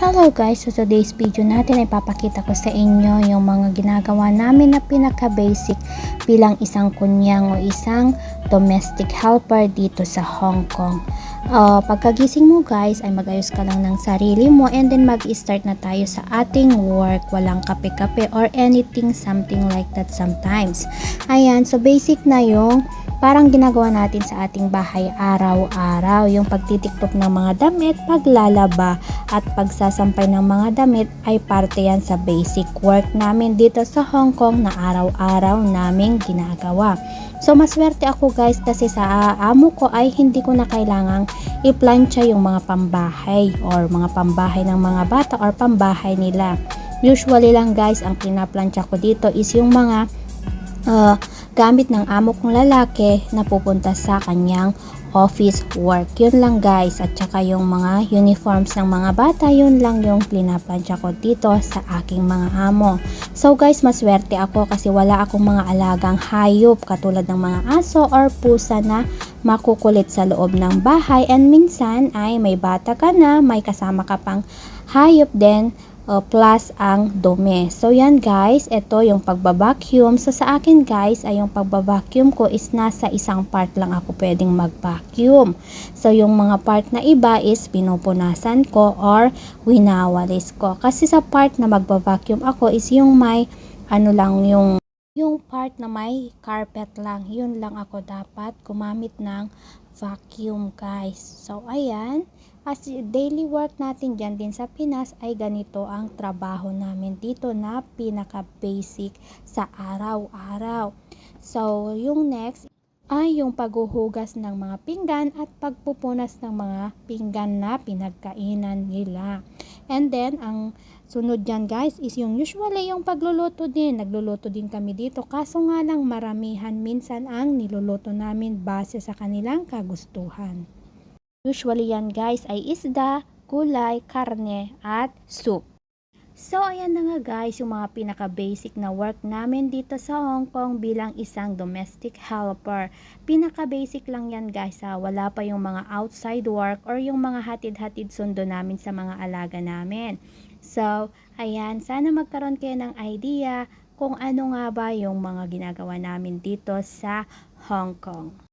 Hello guys, so today's video natin ay papakita ko sa inyo yung mga ginagawa namin na pinaka-basic bilang isang kunyang o isang domestic helper dito sa Hong Kong. Uh, pagkagising mo guys ay magayos ka lang ng sarili mo and then mag-start na tayo sa ating work. Walang kape-kape or anything something like that sometimes. Ayan, so basic na yung parang ginagawa natin sa ating bahay araw-araw. Yung pagtitiktok ng mga damit, paglalaba at pagsasampay ng mga damit ay parte yan sa basic work namin dito sa Hong Kong na araw-araw naming ginagawa. So maswerte ako guys kasi sa amo ko ay hindi ko na kailangang i-plancha yung mga pambahay or mga pambahay ng mga bata or pambahay nila. Usually lang guys, ang pinaplansya ko dito is yung mga uh, gamit ng amo kong lalaki na pupunta sa kanyang office work. Yun lang guys. At saka yung mga uniforms ng mga bata, yun lang yung plinaplansya ko dito sa aking mga amo. So guys, maswerte ako kasi wala akong mga alagang hayop katulad ng mga aso or pusa na makukulit sa loob ng bahay. And minsan ay may bata ka na, may kasama ka pang hayop din uh, plus ang dumi. So yan guys, ito yung pagbabacuum. So sa akin guys, ay yung pagbabacuum ko is nasa isang part lang ako pwedeng magvacuum. So yung mga part na iba is pinupunasan ko or winawalis ko. Kasi sa part na magbabacuum ako is yung may ano lang yung yung part na may carpet lang, yun lang ako dapat gumamit ng vacuum guys. So ayan, as daily work natin dyan din sa Pinas ay ganito ang trabaho namin dito na pinaka basic sa araw-araw. So yung next ay yung paghuhugas ng mga pinggan at pagpupunas ng mga pinggan na pinagkainan nila. And then, ang sunod dyan guys is yung usually yung pagluluto din. Nagluluto din kami dito. Kaso nga lang maramihan minsan ang niluluto namin base sa kanilang kagustuhan. Usually yan guys ay isda, gulay, karne at soup. So, ayan na nga guys, yung mga pinaka-basic na work namin dito sa Hong Kong bilang isang domestic helper. Pinaka-basic lang yan guys ha, wala pa yung mga outside work or yung mga hatid-hatid sundo namin sa mga alaga namin. So, ayan, sana magkaroon kayo ng idea kung ano nga ba yung mga ginagawa namin dito sa Hong Kong.